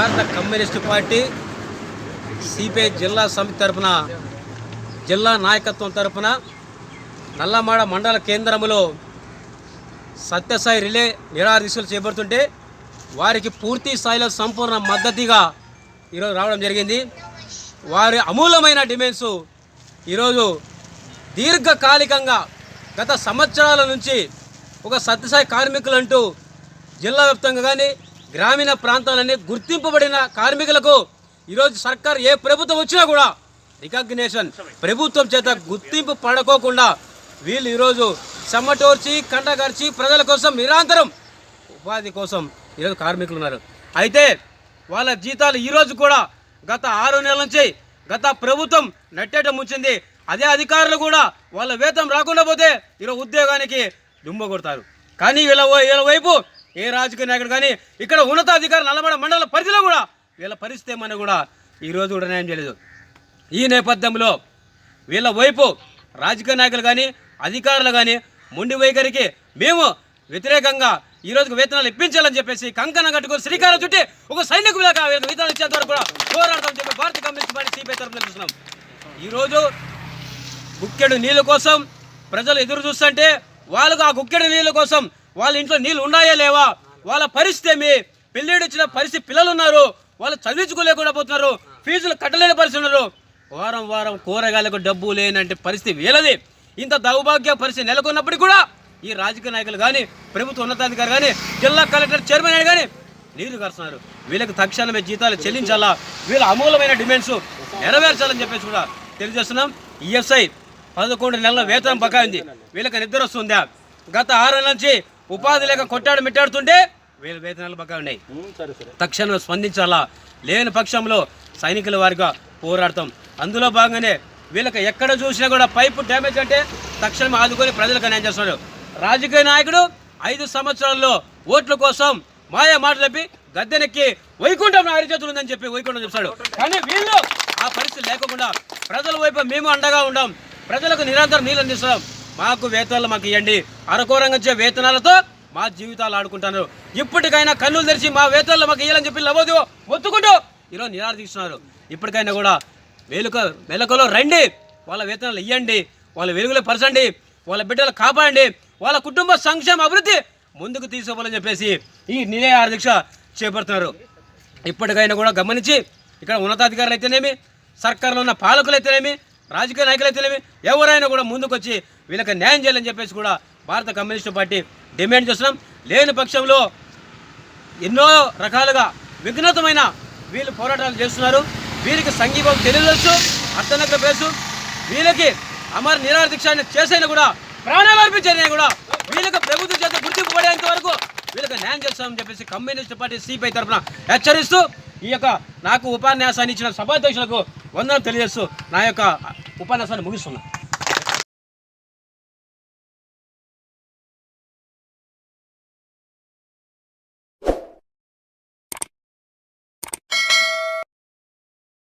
భారత communist party CPI జిల్లా సమితి తరపున జిల్లా నాయకత్వం తరపున నల్లమాడ మండల కేంద్రంలో సత్యసాయి రిలే నిరాదీశలు చేపడుతుంటే వారికి పూర్తి స్థాయిలో సంపూర్ణ మద్దతుగా ఈరోజు రావడం జరిగింది. వారి అమూల్యమైన డిమాండ్స్ ఈరోజు దీర్ఘకాలికంగా గత సంవత్సరాల నుంచి ఒక సత్యసాయి కార్మికులంటూ జిల్లా వ్యాప్తంగా కానీ గ్రామీణ ప్రాంతాలన్నీ గుర్తింపబడిన కార్మికులకు ఈరోజు సర్కార్ ఏ ప్రభుత్వం వచ్చినా కూడా రికగ్నేషన్ ప్రభుత్వం చేత గుర్తింపు పడకోకుండా వీళ్ళు ఈరోజు చెమటోర్చి కండగర్చి ప్రజల కోసం నిరంతరం ఉపాధి కోసం ఈరోజు కార్మికులు ఉన్నారు. అయితే వాళ్ళ జీతాలు ఈరోజు కూడా గత ఆరు నెలల నుంచి గత ప్రభుత్వం నట్టేట ముంచింది. అదే అధికారులు కూడా వాళ్ళ వేతం రాకుండా పోతే ఈరోజు ఉద్యోగానికి దుమ్మ కొడతారు. కానీ వీళ్ళ వీళ్ళ వైపు ఏ రాజకీయ నాయకుడు కానీ ఇక్కడ ఉన్నతాధికారులు నల్లమడ మండల పరిధిలో కూడా వీళ్ళ పరిస్థితి ఏమని కూడా ఈరోజు కూడా న్యాయం చేయలేదు. ఈ నేపథ్యంలో వీళ్ళ వైపు రాజకీయ నాయకులు కానీ అధికారులు కానీ మొండి వైఖరికి మేము వ్యతిరేకంగా ఈ రోజుకు వేతనాలు ఇప్పించాలని చెప్పేసి కంకణం కట్టుకొని శ్రీకారం చుట్టి ఒక సైనికులకు వేతనాలు ఇచ్చేంత వరకు కూడా పోరాడతామని చెప్పి భారత కమ్యూనిస్ట్ పార్టీ సిపిఐ తరఫున చూస్తున్నాం ఈరోజు గుక్కెడు నీళ్ళ కోసం ప్రజలు ఎదురు చూస్తుంటే వాళ్ళకు ఆ గుక్కెడు నీళ్ళ కోసం వాళ్ళ ఇంట్లో నీళ్ళు ఉన్నాయా లేవా? వాళ్ళ పరిస్థితి ఏమి? పెళ్ళిడు వచ్చిన పరిస్థితి పిల్లలు ఉన్నారు. వాళ్ళు చదివించుకోలేకుండా పోతున్నారు. ఫీజులు కట్టలేని పరిస్థితి ఉన్నారు. వారం వారం కూరగాయలకు డబ్బు లేనంటే పరిస్థితి వీలది ఇంత దౌర్భాగ్య పరిస్థితి నెలకొన్నప్పటికీ కూడా ఈ రాజకీయ నాయకులు కానీ ప్రభుత్వ ఉన్నతాధికారి కానీ జిల్లా కలెక్టర్ చైర్మన్ అయినా కానీ నీరు కరుస్తున్నారు. వీళ్ళకి తక్షణమే జీతాలు చెల్లించాలా? వీళ్ళ అమూలమైన డిమాండ్స్ నెరవేర్చాలని చెప్పేసి కూడా తెలియజేస్తున్నాం. ఈఎస్ఐ పదకొండు నెలల వేతనం బకాయింది. వీళ్ళకి నిద్ర వస్తుందా? గత ఆరు నెలల నుంచి ఉపాధి లేక కొట్టాడు మిట్టాడుతుంటే వీళ్ళ వేతనాలు బకాయి ఉన్నాయి. తక్షణం స్పందించాలా? లేని పక్షంలో సైనికుల వారిగా పోరాడతాం. అందులో భాగంగానే వీళ్ళకి ఎక్కడ చూసినా కూడా పైపు డ్యామేజ్ అంటే తక్షణం ఆదుకొని ప్రజలకు న్యాయం చేస్తున్నారు రాజకీయ నాయకుడు ఐదు సంవత్సరాల్లో ఓట్ల కోసం మాయా మాటలు చెప్పి గద్దెనెక్కి వైకుంఠం నా అరిచేతులు ఉందని చెప్పి వైకుంఠం చెప్తాడు. కానీ వీళ్ళు ఆ పరిస్థితి లేకుండా ప్రజల వైపు మేము అండగా ఉండాం ప్రజలకు నిరంతరం నీళ్ళు అందిస్తున్నాం. మాకు వేతనాలు మాకు ఇవ్వండి అరకోరంగా ఇచ్చే వేతనాలతో మా జీవితాలు ఆడుకుంటున్నారు ఇప్పటికైనా కన్నులు తెరిచి మా వేతనాలు మాకు ఇవ్వాలని చెప్పి లవోదు ఒత్తుకుంటూ ఈరోజు నిరాదీస్తున్నారు ఇప్పటికైనా కూడా వెలుక వెలకలో రండి వాళ్ళ వేతనాలు ఇవ్వండి వాళ్ళ వెలుగులో పరచండి వాళ్ళ బిడ్డలు కాపాడండి వాళ్ళ కుటుంబ సంక్షేమ అభివృద్ధి ముందుకు తీసుకోవాలని చెప్పేసి ఈ నిలయ దీక్ష చేపడుతున్నారు. ఇప్పటికైనా కూడా గమనించి ఇక్కడ ఉన్నతాధికారులు అయితేనేమి సర్కారులో ఉన్న పాలకులు అయితేనేమి రాజకీయ నాయకులు అయితేనేమి ఎవరైనా కూడా ముందుకొచ్చి వీళ్ళకి న్యాయం చేయాలని చెప్పేసి కూడా భారత కమ్యూనిస్టు పార్టీ డిమాండ్ చేస్తున్నాం. లేని పక్షంలో ఎన్నో రకాలుగా విఘ్నతమైన వీళ్ళు పోరాటాలు చేస్తున్నారు. వీరికి సంఘీభావం తెలియవచ్చు అర్థనక పేసు వీళ్ళకి అమర నిరాహార చేసైనా కూడా ప్రాణాలు అర్పించైనా కూడా వీళ్ళకి ప్రభుత్వం చేత గుర్తింపు పడేంత వరకు వీళ్ళకి న్యాయం చేస్తామని చెప్పేసి కమ్యూనిస్ట్ పార్టీ సిపిఐ తరఫున హెచ్చరిస్తూ ఈ యొక్క నాకు ఉపన్యాసాన్ని ఇచ్చిన సభాధ్యక్షులకు వందనం తెలియజేస్తూ నా యొక్క ఉపన్యాసాన్ని ముగిస్తున్నాను